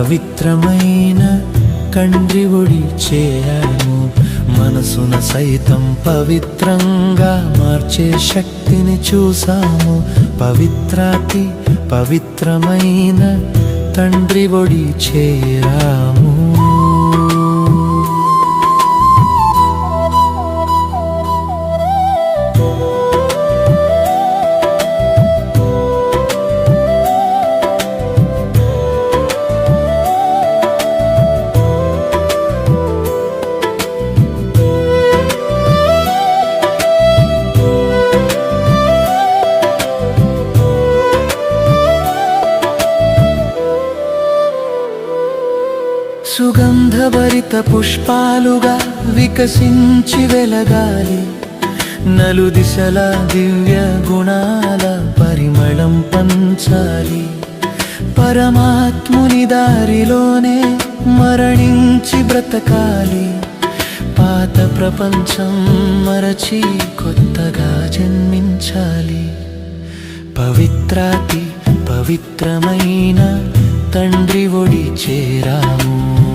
పవిత్రమైన కండ్రి ఒడి చేరాము మనసున సైతం పవిత్రంగా మార్చే శక్తిని చూసాము. పవిత్రాతి పవిత్రమైన తండ్రి ఒడి చేరాము. సుగంధభరిత పుష్పాలుగా వికసించి వెలగాలి. నలు దిశల దివ్య గుణాల పరిమళం పంచాలి. పరమాత్ముని దారిలోనే మరణించి బ్రతకాలి. పాత ప్రపంచం మరచి కొత్తగా జన్మించాలి. పవిత్రాతి పవిత్రమైన తండ్రి ఒడి చేరాము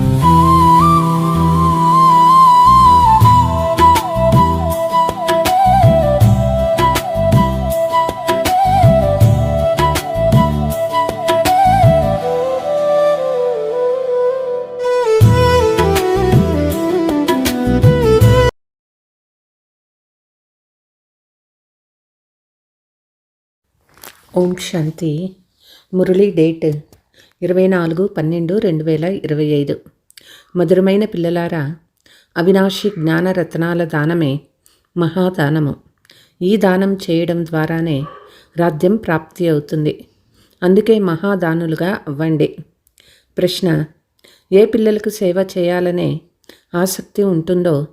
ఓం శాంతి. మురళీ డేట్ ఇరవై నాలుగు పన్నెండు రెండు వేల ఇరవై ఐదు మధురమైన పిల్లలారా అవినాశి జ్ఞాన రత్నాల దానమే మహాదానము. ఈ దానం చేయడం ద్వారానే రాజ్యం ప్రాప్తి అవుతుంది. అందుకే మహాదానులుగా అవ్వండి. ప్రశ్న ఏ పిల్లలకు సేవ చేయాలనే ఆసక్తి ఉంటుందో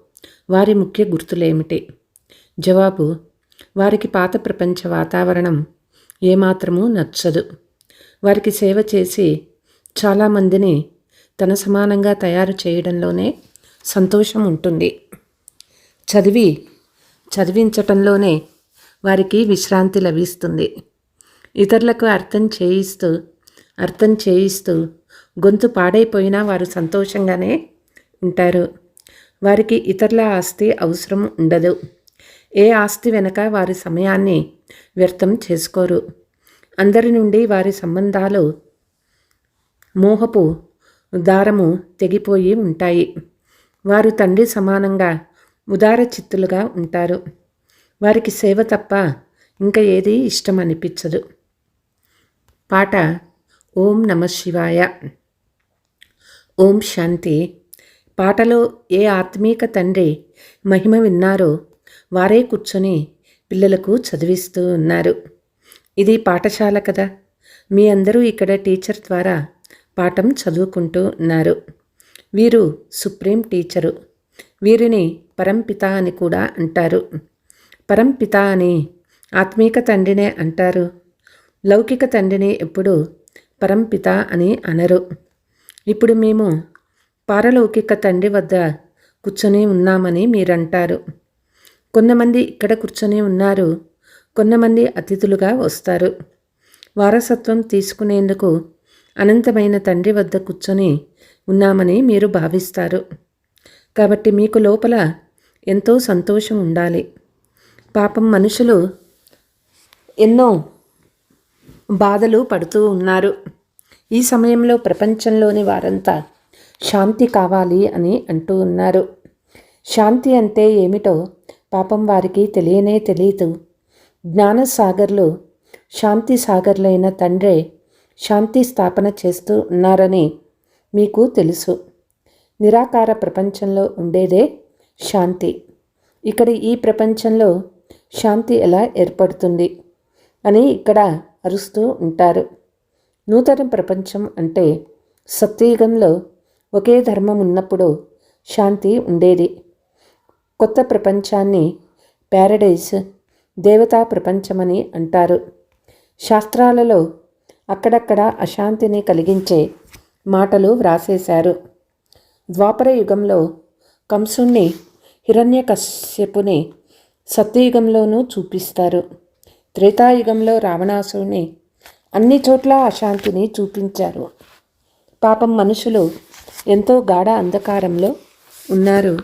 వారి ముఖ్య గుర్తులేమిటి? జవాబు వారికి పాత ప్రపంచ వాతావరణం ఏమాత్రమూ నచ్చదు. వారికి సేవ చేసి చాలామందిని తన సమానంగా తయారు చేయడంలోనే సంతోషం ఉంటుంది. చదివి చదివించటంలోనే వారికి విశ్రాంతి లభిస్తుంది. ఇతరులకు అర్థం చేయిస్తూ అర్థం చేయిస్తూ గొంతు పాడైపోయినా వారు సంతోషంగానే ఉంటారు. వారికి ఇతరుల ఆస్తి అవసరం ఉండదు. ఏ ఆస్తి వెనక వారి సమయాన్ని వ్యర్థం చేసుకోరు. అందరి నుండి వారి సంబంధాలు మోహపు దారము తెగిపోయి ఉంటాయి. వారు తండ్రి సమానంగా ఉదార చిత్తులుగా ఉంటారు. వారికి సేవ తప్ప ఇంకా ఏది ఇష్టం అనిపించదు. పాట ఓం నమ శివాయ. ఓం శాంతి. పాటలో ఏ ఆత్మీక తండ్రి మహిమ విన్నారో వారే కూర్చొని పిల్లలకు చదివిస్తూ ఉన్నారు. ఇది పాఠశాల కదా. మీ అందరూ ఇక్కడ టీచర్ ద్వారా పాఠం చదువుకుంటూ ఉన్నారు. వీరు సుప్రీం టీచరు. వీరిని పరంపిత అని కూడా అంటారు. పరంపిత అని ఆత్మీక తండ్రినే అంటారు. లౌకిక తండ్రిని ఎప్పుడు పరంపిత అని అనరు. ఇప్పుడు మేము పారలౌకిక తండ్రి వద్ద కూర్చొని ఉన్నామని మీరంటారు. కొంతమంది ఇక్కడ కూర్చొని ఉన్నారు. కొంతమంది అతిథులుగా వస్తారు. వారసత్వం తీసుకునేందుకు అనంతమైన తండ్రి వద్ద కూర్చొని ఉన్నామని మీరు భావిస్తారు. కాబట్టి మీకు లోపల ఎంతో సంతోషం ఉండాలి. పాపం మనుషులు ఎన్నో బాధలు పడుతూ ఉన్నారు. ఈ సమయంలో ప్రపంచంలోని వారంతా శాంతి కావాలి అని అంటూ ఉన్నారు. శాంతి అంటే ఏమిటో పాపం వారికి తెలియనే తెలియదు. జ్ఞానసాగర్లు శాంతి సాగర్లైన తండ్రే శాంతి స్థాపన చేస్తూ ఉన్నారని మీకు తెలుసు. నిరాకార ప్రపంచంలో ఉండేదే శాంతి. ఇక్కడ ఈ ప్రపంచంలో శాంతి ఎలా ఏర్పడుతుంది అని ఇక్కడ అరుస్తూ ఉంటారు. నూతన ప్రపంచం అంటే సత్యయుగంలో ఒకే ధర్మం ఉన్నప్పుడు శాంతి ఉండేది. కొత్త ప్రపంచాన్ని ప్యారడైజ్ దేవతా ప్రపంచమని అంటారు. శాస్త్రాలలో అక్కడక్కడ అశాంతిని కలిగించే మాటలు వ్రాసేశారు. ద్వాపర యుగంలో కంసుణ్ణి హిరణ్యకశ్యపుని సత్యయుగంలోనూ చూపిస్తారు. త్రేతాయుగంలో రావణాసుని అన్ని చోట్ల అశాంతిని చూపించారు. పాపం మనుషులు ఎంతో గాఢ అంధకారంలో ఉన్నారు.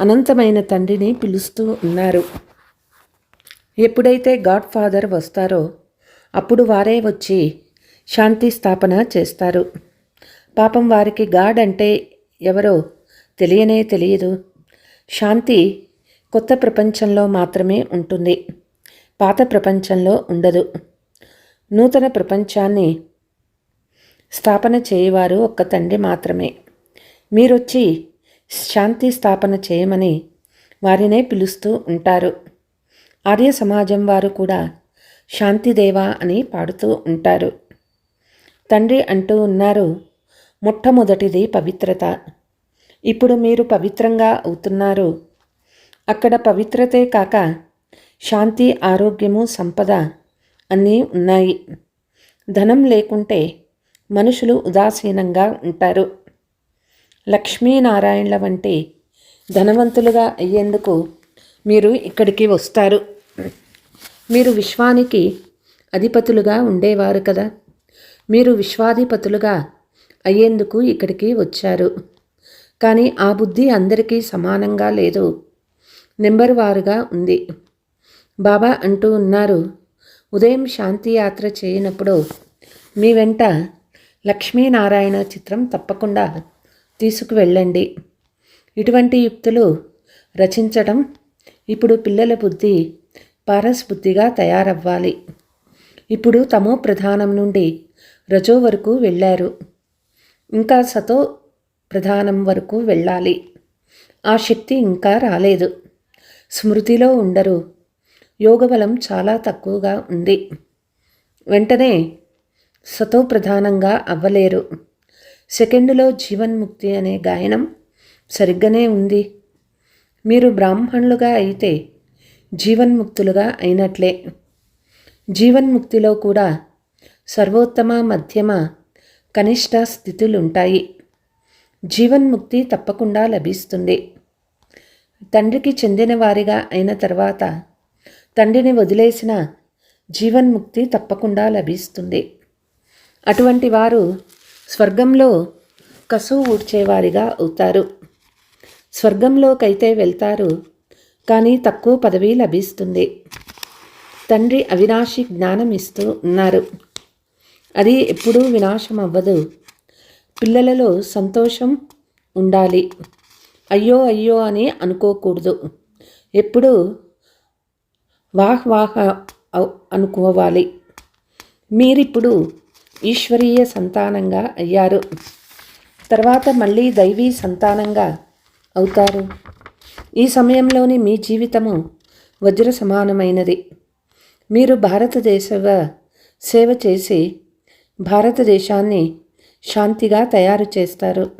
అనంతమైన తండ్రిని పిలుస్తూ ఉన్నారు. ఎప్పుడైతే గాడ్ ఫాదర్ వస్తారో అప్పుడు వారే వచ్చి శాంతి స్థాపన చేస్తారు. పాపం వారికి గాడ్ అంటే ఎవరో తెలియనే తెలియదు. శాంతి కొత్త ప్రపంచంలో మాత్రమే ఉంటుంది. పాత ప్రపంచంలో ఉండదు. నూతన ప్రపంచాన్ని స్థాపన చేయవారు ఒక్క తండ్రి మాత్రమే. మీరొచ్చి శాంతి స్థాపన చేయమని వారినే పిలుస్తూ ఉంటారు. ఆర్య సమాజం వారు కూడా శాంతిదేవా అని పాడుతూ ఉంటారు. తండ్రి అంటూ ఉన్నారు మొట్టమొదటిది పవిత్రత. ఇప్పుడు మీరు పవిత్రంగా అవుతున్నారు. అక్కడ పవిత్రతే కాక శాంతి ఆరోగ్యము సంపద అన్నీ ఉన్నాయి. ధనం లేకుంటే మనుషులు ఉదాసీనంగా ఉంటారు. లక్ష్మీనారాయణల వంటి ధనవంతులుగా అయ్యేందుకు మీరు ఇక్కడికి వస్తారు. మీరు విశ్వానికి అధిపతులుగా ఉండేవారు కదా. మీరు విశ్వాధిపతులుగా అయ్యేందుకు ఇక్కడికి వచ్చారు. కానీ ఆ బుద్ధి అందరికీ సమానంగా లేదు. నెంబర్ వారుగా ఉంది. బాబా అంటూ ఉన్నారు ఉదయం శాంతి యాత్ర చేయనప్పుడు మీ వెంట లక్ష్మీనారాయణ చిత్రం తప్పకుండా తీసుకువెళ్ళండి. ఇటువంటి యుక్తులు రచించడం ఇప్పుడు పిల్లల బుద్ధి పారస్ బుద్ధిగా తయారవ్వాలి. ఇప్పుడు తమో ప్రధానం నుండి రజో వరకు వెళ్ళారు. ఇంకా సతో ప్రధానం వరకు వెళ్ళాలి. ఆ శక్తి ఇంకా రాలేదు. స్మృతిలో ఉండరు. యోగబలం చాలా తక్కువగా ఉంది. వెంటనే సతో ప్రధానంగా అవ్వలేరు. సెకండులో జీవన్ముక్తి అనే గాయనం సరిగ్గానే ఉంది. మీరు బ్రాహ్మణులుగా అయితే జీవన్ముక్తులుగా అయినట్లే. జీవన్ముక్తిలో కూడా సర్వోత్తమ మధ్యమ కనిష్ట స్థితులుంటాయి. జీవన్ముక్తి తప్పకుండా లభిస్తుంది. తండ్రికి చెందిన వారిగా అయిన తర్వాత తండ్రిని వదిలేసిన జీవన్ముక్తి తప్పకుండా లభిస్తుంది. అటువంటి వారు స్వర్గంలో కసువు ఊడ్చేవారిగా అవుతారు. స్వర్గంలోకైతే వెళ్తారు కానీ తక్కువ పదవి లభిస్తుంది. తండ్రి అవినాశి జ్ఞానం ఇస్తూ ఉన్నారు. అది ఎప్పుడూ వినాశం అవ్వదు పిల్లలలో సంతోషం ఉండాలి. అయ్యో అయ్యో అని అనుకోకూడదు. ఎప్పుడు వాహ్ వాహ్ అనుకోవాలి. మీరిప్పుడు ఈశ్వరీయ సంతానంగా అయ్యారు. తర్వాత మళ్ళీ దైవీ సంతానంగా అవుతారు. ఈ సమయంలోని మీ జీవితము వజ్ర సమానమైనది. మీరు భారతదేశగా సేవ చేసి భారతదేశాన్ని శాంతిగా తయారు చేస్తారు.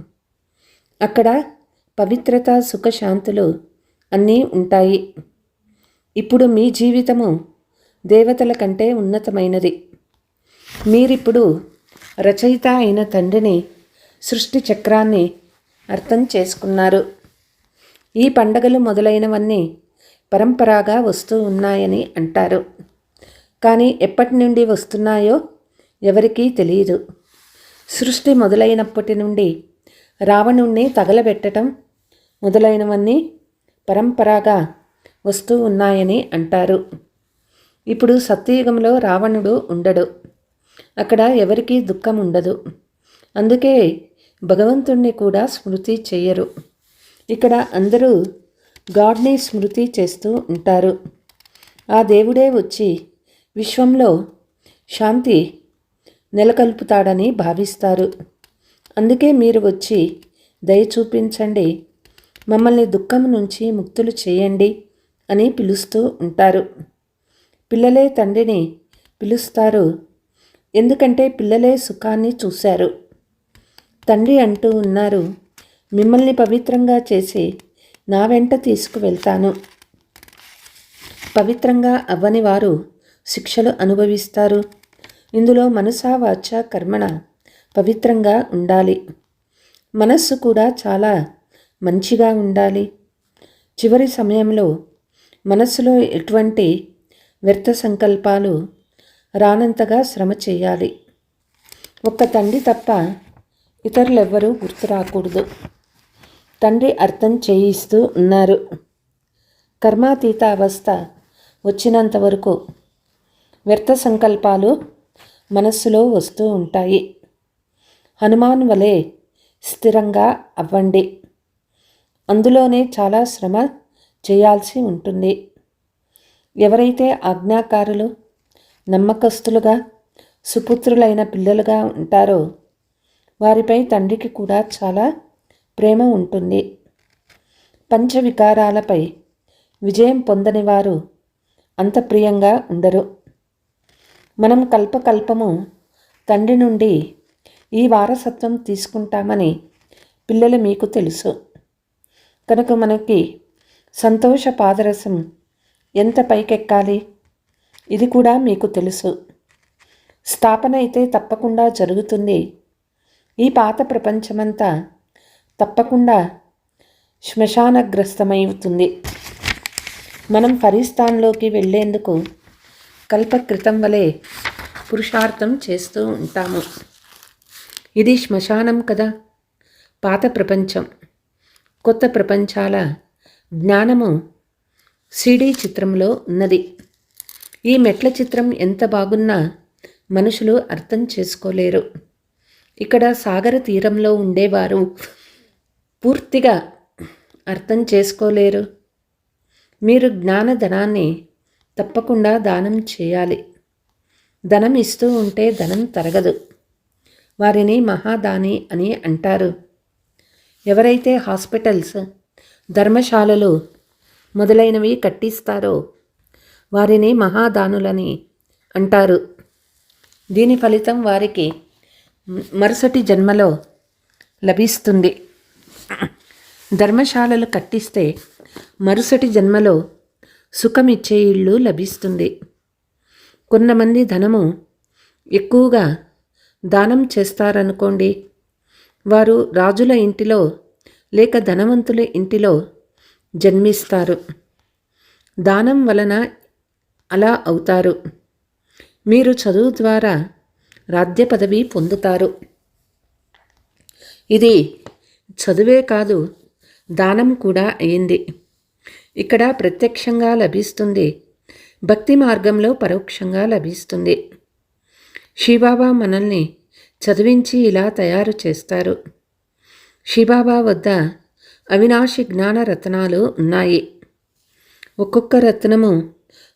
అక్కడ పవిత్రత సుఖశాంతులు అన్నీ ఉంటాయి. ఇప్పుడు మీ జీవితము దేవతల కంటే ఉన్నతమైనది. మీరిప్పుడు రచయిత అయిన తండ్రిని సృష్టి చక్రాన్ని అర్థం చేసుకున్నారు. ఈ పండగలు మొదలైనవన్నీ పరంపరాగా వస్తూ ఉన్నాయని అంటారు. కానీ ఎప్పటి నుండి వస్తున్నాయో ఎవరికీ తెలియదు సృష్టి మొదలైనప్పటి నుండి రావణుణ్ణి తగలబెట్టడం మొదలైనవన్నీ పరంపరాగా వస్తూ ఉన్నాయని అంటారు. ఇప్పుడు సత్యయుగంలో రావణుడు ఉండడు. అక్కడ ఎవరికీ దుఃఖం ఉండదు అందుకే భగవంతుణ్ణి కూడా స్మృతి చేయరు. ఇక్కడ అందరూ గాడ్ని స్మృతి చేస్తూ ఉంటారు. ఆ దేవుడే వచ్చి విశ్వంలో శాంతి నెలకొల్పుతాడని భావిస్తారు. అందుకే మీరు వచ్చి దయ చూపించండి. మమ్మల్ని దుఃఖం నుంచి ముక్తులు చేయండి అని పిలుస్తూ ఉంటారు. పిల్లలే తండ్రిని పిలుస్తారు. ఎందుకంటే పిల్లలే సుఖాన్ని చూశారు. తండ్రి అంటూ ఉన్నారు మిమ్మల్ని పవిత్రంగా చేసి నా వెంట తీసుకువెళ్తాను. పవిత్రంగా అవ్వని వారు శిక్షలు అనుభవిస్తారు. ఇందులో మనసా వాచ కర్మణ పవిత్రంగా ఉండాలి. మనస్సు కూడా చాలా మంచిగా ఉండాలి. చివరి సమయంలో మనస్సులో ఎటువంటి వ్యర్థ సంకల్పాలు రానంతగా శ్రమ చేయాలి. ఒక్క తండ్రి తప్ప ఇతరులెవ్వరూ గుర్తు రాకూడదు. తండ్రి అర్థం చేయిస్తూ ఉన్నారు. కర్మాతీత అవస్థ వచ్చినంత వరకు వ్యర్థ సంకల్పాలు మనస్సులో వస్తూ ఉంటాయి. హనుమాన్ వలె స్థిరంగా అవ్వండి. అందులోనే చాలా శ్రమ చేయాల్సి ఉంటుంది. ఎవరైతే ఆజ్ఞాకారులు నమ్మకస్తులుగా సుపుత్రులైన పిల్లలుగా ఉంటారో వారిపై తండ్రికి కూడా చాలా ప్రేమ ఉంటుంది. పంచవికారాలపై విజయం పొందని వారు అంత ప్రియంగా ఉండరు. మనం కల్పకల్పము తండ్రి నుండి ఈ వారసత్వం తీసుకుంటామని పిల్లలు మీకు తెలుసు. కనుక మనకి సంతోష పాదరసం ఎంత పైకెక్కాలి? ఇది కూడా మీకు తెలుసు. స్థాపన అయితే తప్పకుండా జరుగుతుంది. ఈ పాత ప్రపంచమంతా తప్పకుండా శ్మశానగ్రస్తమవుతుంది. మనం ఫరిస్తాన్లోకి వెళ్ళేందుకు కల్పకృతం వలె పురుషార్థం చేస్తూ ఉంటాము. ఇది శ్మశానం కదా? పాత ప్రపంచం. కొత్త ప్రపంచాల జ్ఞానము సిడీ చిత్రంలో ఉన్నది. ఈ మెట్ల చిత్రం ఎంత బాగున్నా మనుషులు అర్థం చేసుకోలేరు. ఇక్కడ సాగర తీరంలో ఉండేవారు పూర్తిగా అర్థం చేసుకోలేరు. మీరు జ్ఞానధనాన్ని తప్పకుండా దానం చేయాలి. ధనం ఇస్తూ ఉంటే ధనం తరగదు. వారిని మహాదాని అని అంటారు. ఎవరైతే హాస్పిటల్స్ ధర్మశాలలు మొదలైనవి కట్టిస్తారో వారిని మహాదానులని అంటారు. దీని ఫలితం వారికి మరుసటి జన్మలో లభిస్తుంది. ధర్మశాలలు కట్టిస్తే మరుసటి జన్మలో సుఖమిచ్చే ఇల్లు లభిస్తుంది. కొంతమంది ధనము ఎక్కువగా దానం చేస్తారనుకోండి వారు రాజుల ఇంటిలో లేక ధనవంతుల ఇంటిలో జన్మిస్తారు. దానం వలన అలా అవుతారు. మీరు చదువు ద్వారా రాజ్య పదవి పొందుతారు. ఇది చదువే కాదు దానం కూడా అయింది. ఇక్కడ ప్రత్యక్షంగా లభిస్తుంది. భక్తి మార్గంలో పరోక్షంగా లభిస్తుంది. శివబాబా మనల్ని చదివించి ఇలా తయారు చేస్తారు. శివబాబా వద్ద అవినాశి జ్ఞాన రత్నాలు ఉన్నాయి. ఒక్కొక్క రత్నము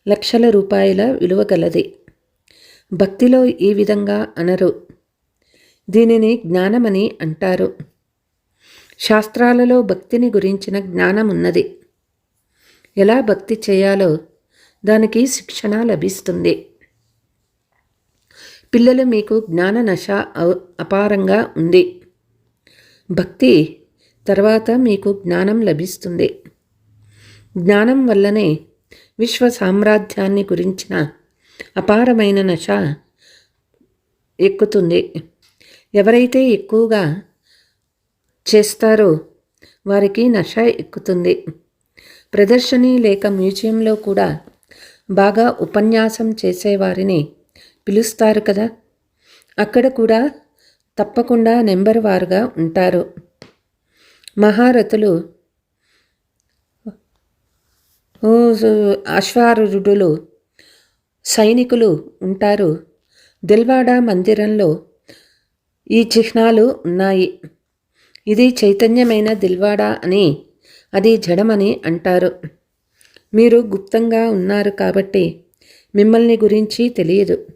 లక్షల రూపాయల విలువ గలది. భక్తిలో ఈ విధంగా అనరు. దీనిని జ్ఞానమని అంటారు. శాస్త్రాలలో భక్తిని గురించిన జ్ఞానం ఉన్నది ఎలా భక్తి చేయాలో దానికి శిక్షణ లభిస్తుంది. పిల్లలు మీకు జ్ఞాన నశ అపారంగా ఉంది. భక్తి తర్వాత మీకు జ్ఞానం లభిస్తుంది. జ్ఞానం వల్లనే విశ్వ సామ్రాజ్యాన్ని గురించిన అపారమైన నశ ఎక్కుతుంది. ఎవరైతే ఎక్కువగా చేస్తారో వారికి నష ఎక్కుతుంది. ప్రదర్శని లేక మ్యూజియంలో కూడా బాగా ఉపన్యాసం చేసేవారిని పిలుస్తారు కదా. అక్కడ కూడా తప్పకుండా నెంబర్ వారుగా ఉంటారు. మహారథులు అశ్వారుడులు సైనికులు ఉంటారు. దిల్వాడా మందిరంలో ఈ చిహ్నాలు ఉన్నాయి. ఇది చైతన్యమైన దిల్వాడా అని అది జడమని అంటారు. మీరు గుప్తంగా ఉన్నారు కాబట్టి మిమ్మల్ని గురించి తెలియదు.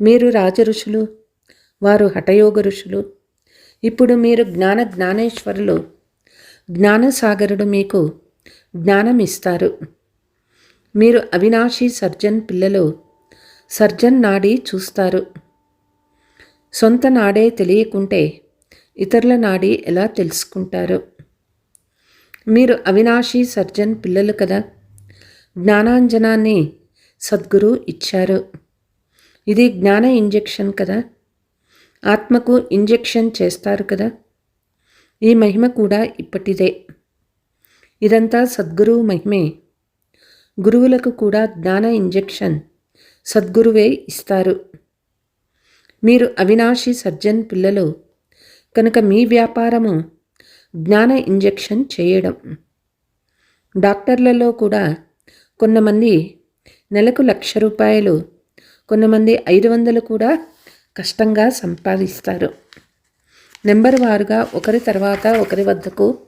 మీరు రాజఋషులు వారు హఠయోగ ఋషులు. ఇప్పుడు మీరు జ్ఞాన జ్ఞానేశ్వరులు. జ్ఞానసాగరుడు మీకు జ్ఞానం ఇస్తారు మీరు అవినాశి సర్జన్ పిల్లలు సర్జన్ నాడి చూస్తారు. సొంత నాడే తెలియకుంటే ఇతరుల నాడి ఎలా తెలుసుకుంటారు? మీరు అవినాశి సర్జన్ పిల్లలు కదా జ్ఞానాంజనాన్ని సద్గురు ఇచ్చారు. ఇది జ్ఞాన ఇంజెక్షన్ కదా ఆత్మకు ఇంజెక్షన్ చేస్తారు కదా ఈ మహిమ కూడా ఇప్పటిదే. ఇదంతా సద్గురు మహిమే. గురువులకు కూడా జ్ఞాన ఇంజెక్షన్ సద్గురువే ఇస్తారు. మీరు అవినాశి సర్జన్ పిల్లలు కనుక మీ వ్యాపారము జ్ఞాన ఇంజెక్షన్ చేయడం. డాక్టర్లలో కూడా కొంతమంది నెలకు లక్ష రూపాయలు కొంతమంది ఐదు వందలు కూడా కష్టంగా సంపాదిస్తారు. నెంబర్ వారుగా ఒకరి తర్వాత ఒకరి వద్దకు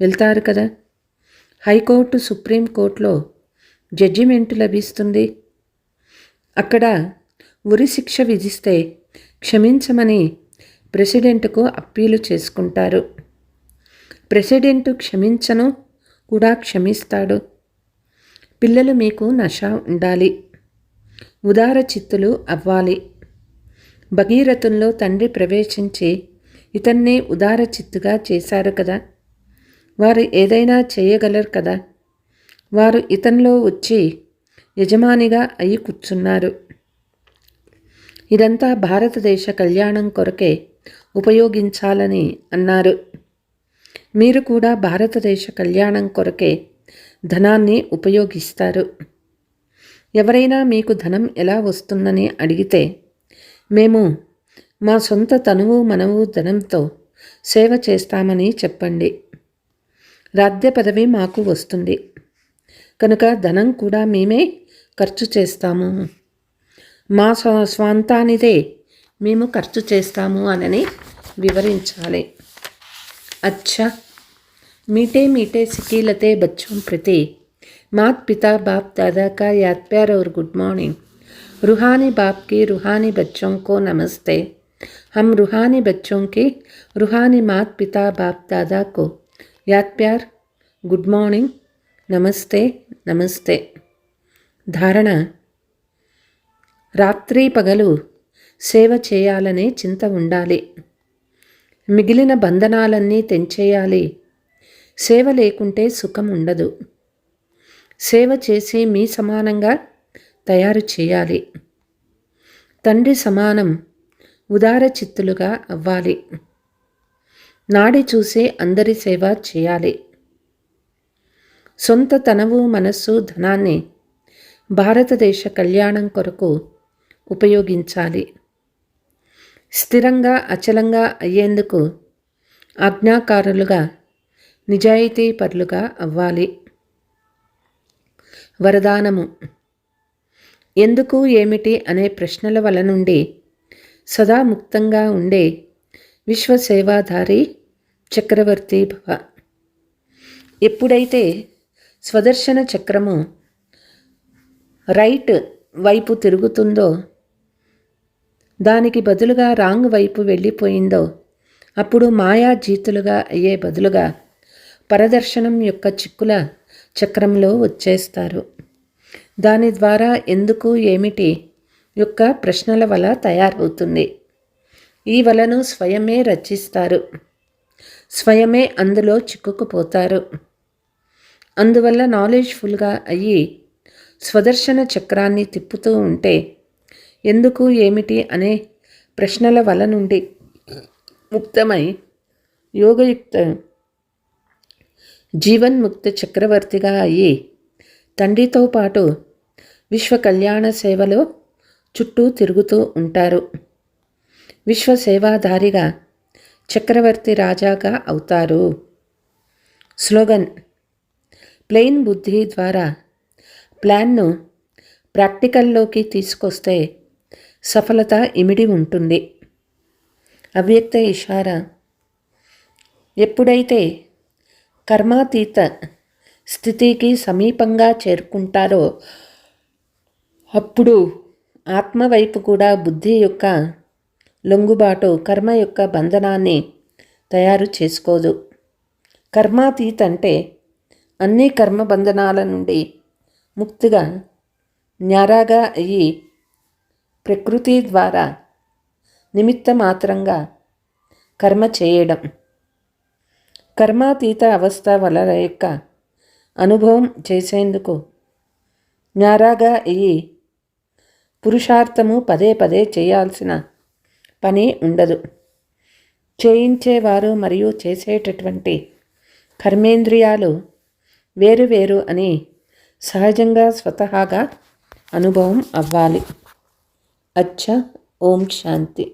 వెళ్తారు కదా. హైకోర్టు సుప్రీంకోర్టులో జడ్జిమెంట్ లభిస్తుంది. అక్కడ ఉరి శిక్ష విధిస్తే క్షమించమని ప్రెసిడెంట్కు అప్పీలు చేసుకుంటారు. ప్రెసిడెంట్ క్షమించను కూడా క్షమిస్తాడు. పిల్లలు మీకు నష ఉండాలి. ఉదార చిత్తులు అవ్వాలి. భగీరథంలో తండ్రి ప్రవేశించి ఇతన్నే ఉదార చిత్తుగా చేశారు కదా. వారు ఏదైనా చేయగలరు కదా? వారు ఇతనిలో వచ్చి యజమానిగా అయి కూర్చున్నారు. ఇదంతా భారతదేశ కళ్యాణం కొరకే ఉపయోగించాలని అన్నారు. మీరు కూడా భారతదేశ కళ్యాణం కొరకే ధనాన్ని ఉపయోగిస్తారు. ఎవరైనా మీకు ధనం ఎలా వస్తుందని అడిగితే మేము మా సొంత తనువు మనవు ధనంతో సేవ చేస్తామని చెప్పండి. రాజ్య పదవి మాకు వస్తుంది కనుక ధనం కూడా మేమే ఖర్చు చేస్తాము మా స్వంతానిదే మేము ఖర్చు చేస్తాము అనని వివరించాలి अच्छा मीठे मीठे सिकीलते बच्चों प्रति मात पिता बाप दादा का याद प्यार और गुड मॉर्निंग रूहानी बाप के रूहानी बच्चों को नमस्ते हम रूहानी बच्चों के रूहानी मात पिता बाप दादा को యాత్ ప్యార్ గుడ్ మార్నింగ్ నమస్తే నమస్తే. ధారణ రాత్రి పగలు సేవ చేయాలనే చింత ఉండాలి. మిగిలిన బంధనాలన్నీ తెంచేయాలి. సేవ లేకుంటే సుఖం ఉండదు. సేవ చేసి మీ సమానంగా తయారు చేయాలి. తండ్రి సమానం ఉదార చిత్తులుగా అవ్వాలి. నాడి చూసే అందరి సేవ చేయాలి. సొంత తనవు మనస్సు ధనాన్ని భారతదేశ కళ్యాణం కొరకు ఉపయోగించాలి. స్థిరంగా అచలంగా అయ్యేందుకు ఆజ్ఞాకారులుగా నిజాయితీ పరులుగా అవ్వాలి. వరదానము. ఎందుకు ఏమిటి అనే ప్రశ్నల వల నుండి సదా ముక్తంగా ఉండే విశ్వసేవాధారి చక్రవర్తి భవ. ఎప్పుడైతే స్వదర్శన చక్రము రైట్ వైపు తిరుగుతుందో దానికి బదులుగా రాంగ్ వైపు వెళ్ళిపోయిందో అప్పుడు మాయా జీతులుగా అయ్యే బదులుగా పరదర్శనం యొక్క చిక్కుల చక్రంలో వచ్చేస్తారు. దాని ద్వారా ఎందుకు ఏమిటి యొక్క ప్రశ్నల వల తయారవుతుంది. ఈ వలను స్వయమే రచిస్తారు. స్వయమే అందులో చిక్కుకుపోతారు. అందువల్ల నాలెడ్జ్ఫుల్గా అయ్యి స్వదర్శన చక్రాన్ని తిప్పుతూ ఉంటే ఎందుకు ఏమిటి అనే ప్రశ్నల వల నుండి ముక్తమై యోగయుక్త జీవన్ముక్త చక్రవర్తిగా అయ్యి తండ్రితో పాటు విశ్వ కళ్యాణ సేవలో చుట్టూ తిరుగుతూ ఉంటారు. విశ్వ సేవాధారిగా చక్రవర్తి రాజాగా అవుతారు. స్లోగన్ ప్లెయిన్ బుద్ధి ద్వారా ప్లాన్ను ప్రాక్టికల్లోకి తీసుకొస్తే సఫలత ఇమిడి ఉంటుంది. అవ్యక్త ఇషారా ఎప్పుడైతే కర్మాతీత స్థితికి సమీపంగా చేరుకుంటారో అప్పుడు ఆత్మవైపు కూడా బుద్ధి యొక్క లొంగుబాటు కర్మ యొక్క బంధనాన్ని తయారు చేసుకోదు. కర్మాతీత అంటే అన్ని కర్మ బంధనాల నుండి ముక్తిగా న్యారాగా అయ్యి ప్రకృతి ద్వారా నిమిత్త మాత్రంగా కర్మ చేయడం. కర్మాతీత అవస్థ వలన యొక్క అనుభవం చేసేందుకు న్యారాగా అయ్యి పురుషార్థము పదే పదే చేయాల్సిన పని ఉండదు. చేయించేవారు మరియు చేసేటటువంటి కర్మేంద్రియాలు వేరు వేరు అని సహజంగా స్వతహాగా అనుభవం అవ్వాలి. అచ్చ ఓం శాంతి.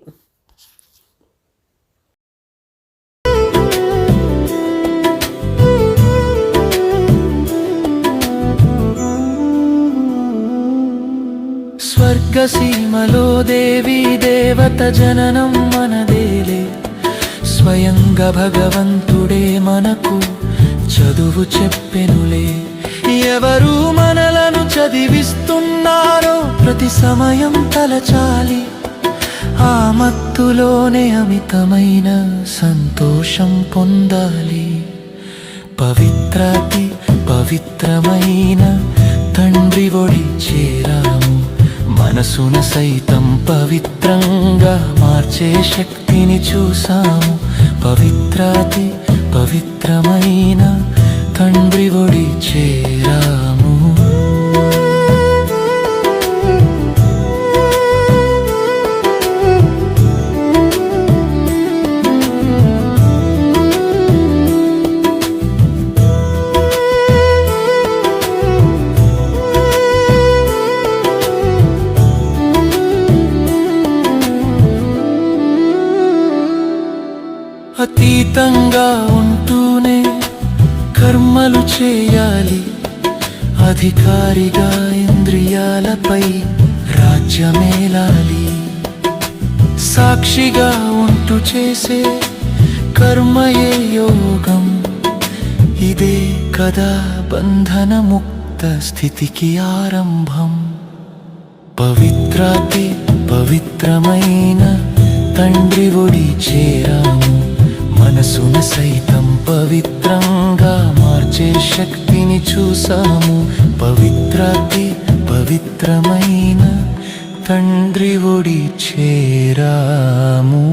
స్వర్గసీమలో దేవీ దేవత జననం మనదేలే. స్వయంగా భగవంతుడే మనకు చదువు చెప్పెనులే. ఎవరు మనలను చదివిస్తున్నారో ప్రతి సమయం తలచాలి. ఆ మత్తులోనే అమితమైన సంతోషం పొందాలి. పవిత్రాతి పవిత్రమైన తండ్రి ఒడి చేరాలి. మనసున సైతం పవిత్రంగా మార్చే శక్తిని చూసాము పవిత్రాతి పవిత్రమైన తండ్రి ఒడి చేరాము. అతీతంగా ఉంటూనే కర్మలు చేయాలి. అధికారిగా ఇంద్రియాలపై రాజ్యమేలాలి. సాక్షిగా ఉంటూ చేసే కర్మయే యోగం. ఇదే కదా బంధన ముక్త స్థితికి ఆరంభం. పవిత్రాతి పవిత్రమైన తండ్రి ఒడి చేరాము. మనసును సైతం పవిత్రంగా మార్చే శక్తిని చూసాము. పవిత్రాతి పవిత్రమైన తండ్రి ఒడి చేరాము.